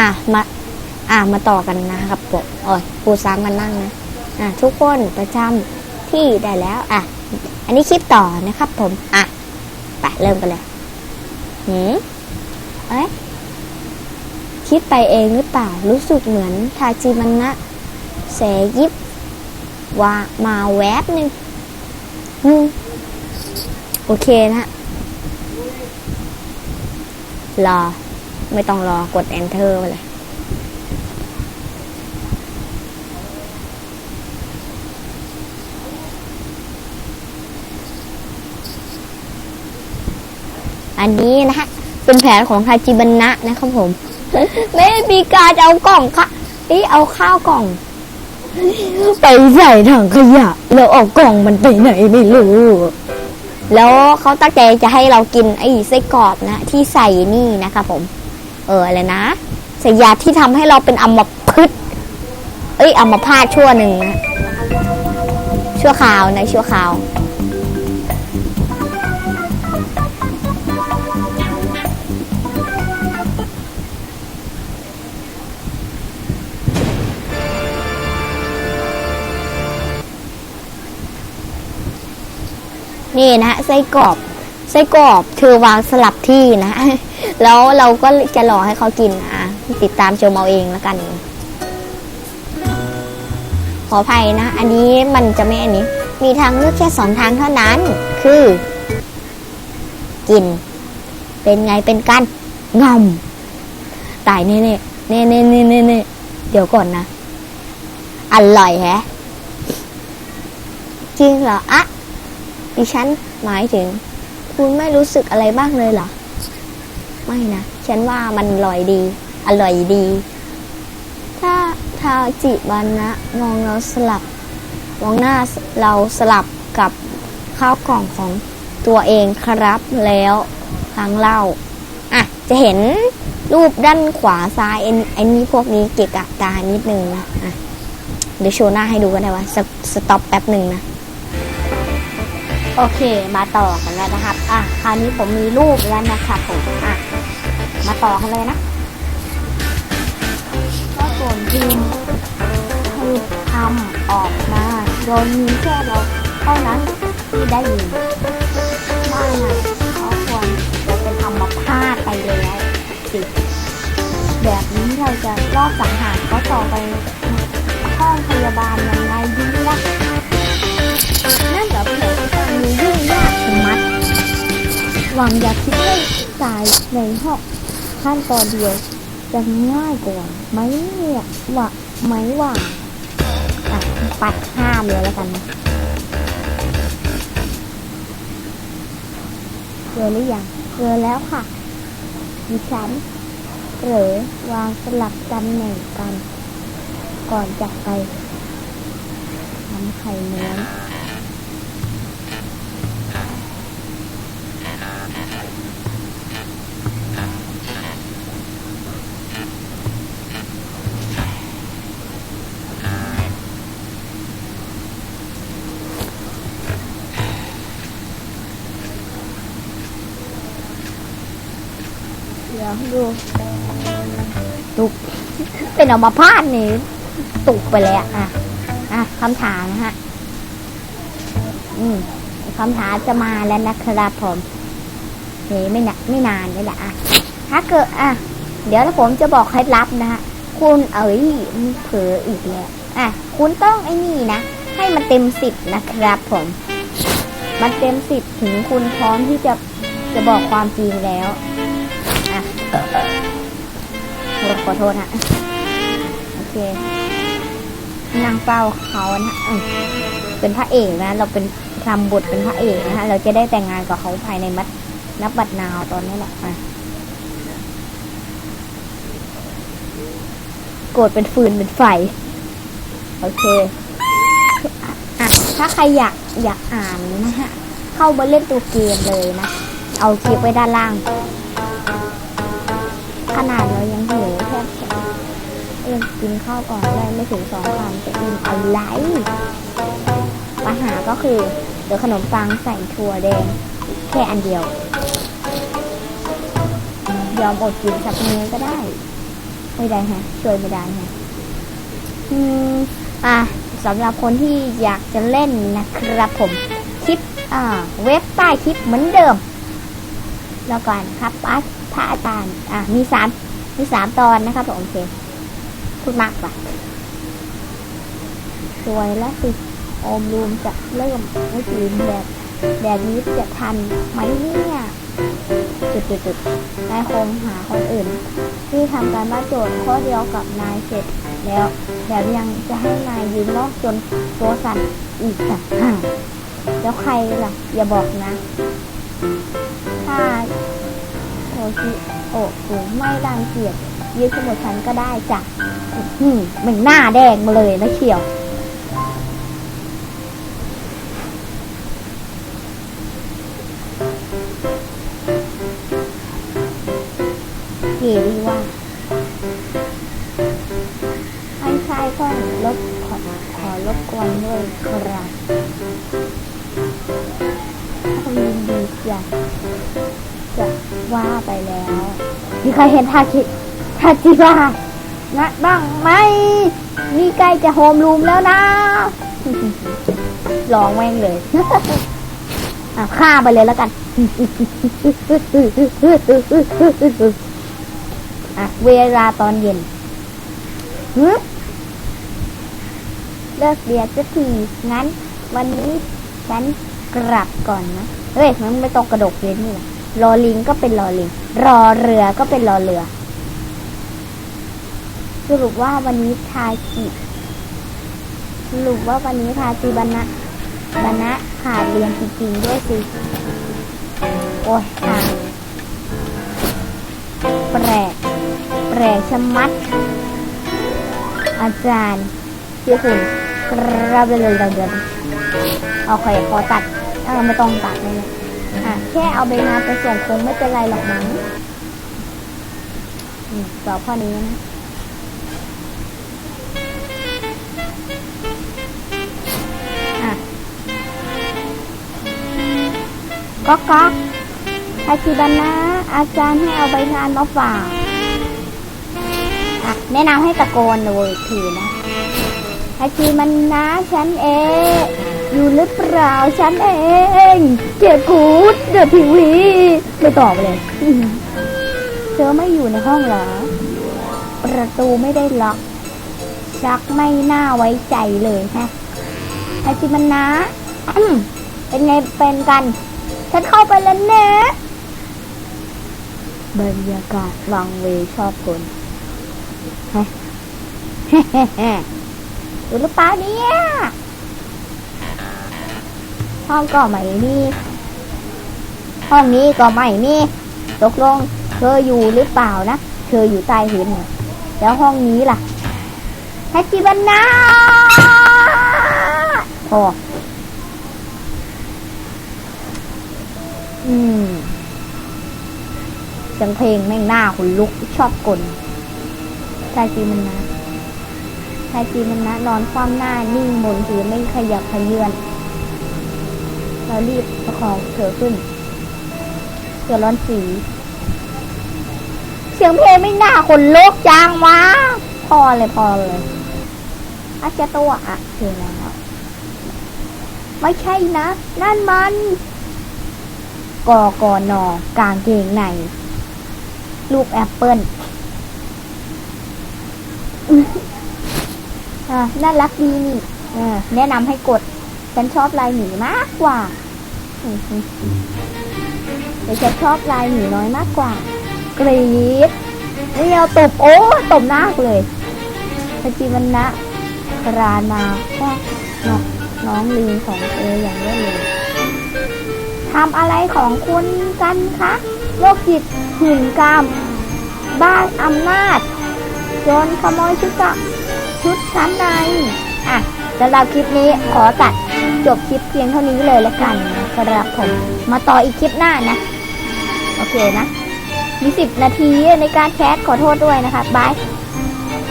อะมา อะมาต่อกันนะครับผมโอ้ยปูซ้ำกันนั่งนะ อะทุกคนประจำที่ได้แล้ว อะ อันนี้คลิปต่อนะครับ ผม อะ ไปเริ่มกันเลยหืมเอ๊ะคิดไปเองหรือเปล่า รู้สึกเหมือนทาจิมันนะเสยยิบว่ามาแวบหนึ่งอืมโอเคนะฮะรอ ไม่ต้องรอกด enter ไปเลยอันนี้นะฮะ เป็นแผนของทาจิบันนะนะครับผม ไม่มีการเอากล่องค่ะเอ้เอาข้าวกล่อง ไปใส่ถังขยะ แล้วเอากล่องมันไปไหนไม่รู้ แล้วเขาตั้งใจจะให้เรากินไอ้ไส้กรอบนะ ที่ใส่นี่นะครับผม เอออะไรนะสยาที่ทำให้เราเป็นอัมพฤกษ์เอ้ยอัมพาตชั่วหนึ่งนะชั่วคราวนะชั่วคราวนี่นะไส้กรอบ ไส้กรอบเธอวางสลับที่นะ แล้วเราก็จะรอให้เขากินนะติดตามชมเอาเองแล้วกัน ขออภัยนะ อันนี้มันจะไม่อันนี้ มีทางเลือกแค่สองทางเท่านั้น คือ กิน เป็นไงเป็นกันงอมตายเน่เน่เน่เน่เน่เน่เดี๋ยวก่อนนะอร่อยแฮะจริงเหรออะดิฉันหมายถึง คุณไม่รู้สึกอะไรบ้างเลยเหรอ ไม่นะ ฉันว่ามันอร่อยดี อร่อยดี ถ้าทาจิบันนะ มองเราสลับ มองหน้าเราสลับกับข้าวกล่องของตัวเองครับแล้วทางเล่า อะ จะเห็นรูปด้านขวาซ้ายไอ้ไอ้นี่พวกนี้เกะกะตานิดนึงนะ อะ เดี๋ยวโชว์หน้าให้ดูกันได้ว่าสสต็อปแป๊บหนึ่งนะ โอเคมาต่อกันแล้วนะครับ อะคราวนี้ผมมีรูปแล้วนะครับผมอะมาต่อกันเลยนะก็ส่วนทีมคือทำออกมาโดยมีแค่เราเท่านั้นที่ได้ยินไม่นะเขาควรจะเป็นอัมพาตไปแล้วสิแบบนี้เราจะรอบสังหารเขาต่อไปห้องพยาบาลยังไงดีล่ะ นั่นเหรอแผนการมียุ่งยากชะมัด หวังอย่าคิดให้ตายในห้องขั้นตอนเดียวจะง่ายกว่าไหมเนี่ยว่าไหมว่าอะปัดห้ามเลยแล้วกันเจอหรือยังเจอแล้วค่ะดิฉันเหรือวางสลับตำแหน่งกัน ก่อนจากไป ไข่ม้วนเดี๋ยวดูตุกเป็นออกมาพาดนี่ตุกไปเลยอะ อะคำถามนะฮะ อืมคำถามจะมาแล้วนะครับผมนี่ไม่นานไม่นานนี่แหละอะถ้าเกิดอะ เดี๋ยวผมจะบอกเคล็ดลับนะฮะ คุณเอ๋ยเผลออีกแล้วอะ คุณต้องไอ้นี่นะ ให้มันเต็มสิบนะครับผม มันเต็มสิบถึงคุณพร้อมที่จะจะบอกความจริงแล้ว อะขอโทษฮะ โอเค นางเฝ้าเขานะเป็นพระเอกนะ เราเป็นทำบทเป็นพระเอกนะฮะ เราจะได้แต่งงานกับเขาภายในมัดนับบัดนาวตอนนี้แหละอะโกรธเป็นฟืนเป็นไฟ โอเคอะถ้าใครอยากอยากอ่านนะฮะ เข้ามาเล่นตัวเกมเลยนะ เอาคลิปไว้ด้านล่าง ขนาดเรายัง เอ็มกินข้าวก่อนได้ไม่ถึงสองคำจะอิ่มอะไรปัญหาก็คือเดี๋ยวขนมปังใส่ถั่วแดง แค่อันเดียว ยอมอดกินสักมื้อก็ได้ ไม่ได้ฮะ ช่วยไม่ได้ฮะอืมอะสำหรับคนที่อยากจะเล่นนะครับผมคลิปอ่าเว็บใต้คลิปเหมือนเดิม แล้วก่อนครับพระอาจารย์อะมีสามมีสามตอนนะครับผมโอเค พูดมากปะสวยแล้วสิโอมรูมจะเริ่มไม่จีนแบบแบบนี้จะทันไหมเนี่ยจุดจุดจุดนายคงหาคนอื่น ที่ทำการบ้านโจทย์ข้อเดียวกับนายเสร็จแล้วแบบยังจะให้นายยืนรอกจนตัวสั่นอีกอะแล้วใครล่ะ อย่าบอกนะ ถ้าโทชิโอะสูไม่รังเกียจ ยืนสมุดฉันก็ได้จ้ะอืมมันหน้าแดงมาเลยนะเชียวเกดีว่าไม่ใช่ก็ลบขอขอลบกวนด้วยครับถ้ายินดีจะจะว่าไปแล้ว มีใครเห็นทาคิ ทาจิว่านะบ้างไหมนี่ใกล้จะโฮมรูมแล้วนะลองแม่งเลยอะฆ่าไปเลยแล้วกันอะเวลาตอนเย็นหึเลิกเบียร์สักที งั้น วันนี้ฉันกลับก่อนนะ เฮ้ย มันไม่ต้องกระดกเลยนี่หละรอลิงก็เป็นรอลิง รอเรือก็เป็นรอเรือ สรุปว่าวันนี้ทาจิสรุปว่าวันนี้ทาจิบันะบันะขาดเรียนจริงๆด้วยสิ โอ้ยทางแปลกแปลกชะมัด อาจารย์ชื่คุณกราบเลยเลยเดินโอเคขอตัดเออไม่ต้องตัดเลยเนี่ยอะแค่เอาใบงานไปส่งคงไม่เป็นไรหรอกมั้งอืมตอบข้อนี้นะ ก๊อกก๊อกอาชิบันนะ อาจารย์ให้เอาใบงานมาฝากแนะนำให้ตะโกนเลยอีกทีนะอาชีมันนะฉันเอง อยู่หรือเปล่าฉันเองเจ็บกูดเดือดทีวีไม่ตอบเลย เธอไม่อยู่ในห้องเหรอ ประตูไม่ได้ล็อก ชักไม่น่าไว้ใจเลยฮะอาชีมันนะเป็นไงเป็นกัน ฉันเข้าไปแล้วเนะบรรยากาศวังเวชอบคนฮะอยู่หรือเปล่าเนี่ยห้องก็ไม่มี ห้องนี้ก็ไม่มี ตกลง เธออยู่หรือเปล่านะ เธออยู่ใต้หินเหรอแล้วห้องนี้ล่ะแฮจิบันนาโอ้ อืมเสียงเพลงแม่งหน้าคนลุกชอบกลชายจีมันนะชายจีมันนะ นอนคว่ำหน้านิ่งบนพื้นไม่ขยับขยื่นเรารีบประคองเธอขึ้นเธอร้อนสี เสียงเพลงไม่น่าคนลุกจังวะพอเลยพอเลยอาจจะตัวอะเจอแล้วไม่ใช่นะ นั่นมัน กอกอนอกางเกงใน ลูกแอปเปิลอ่าน่ารักดีนี่แนะนำให้กด ฉันชอบลายหมีมากกว่าแต่ฉันชอบลายหมีน้อยมากกว่า กรี๊ดนี่เอาตบโอ้ตบหน้ากูเลยสจิมันนะรานมาว่าน้องลิงของเออย่างรวดเร็ว ทำอะไรของคุณกันคะโรคจิตหื่นกาม บ้านอำนาจโจรขโมยชุดกะชุดชั้นใน อะสำหรับคลิปนี้ขอตัดจบคลิปเพียงเท่านี้เลยละกันนะครับผม มาต่ออีกคลิปหน้านะ โอเคนะ มีสิบนาทีในการแคสขอโทษด้วยนะคะบาย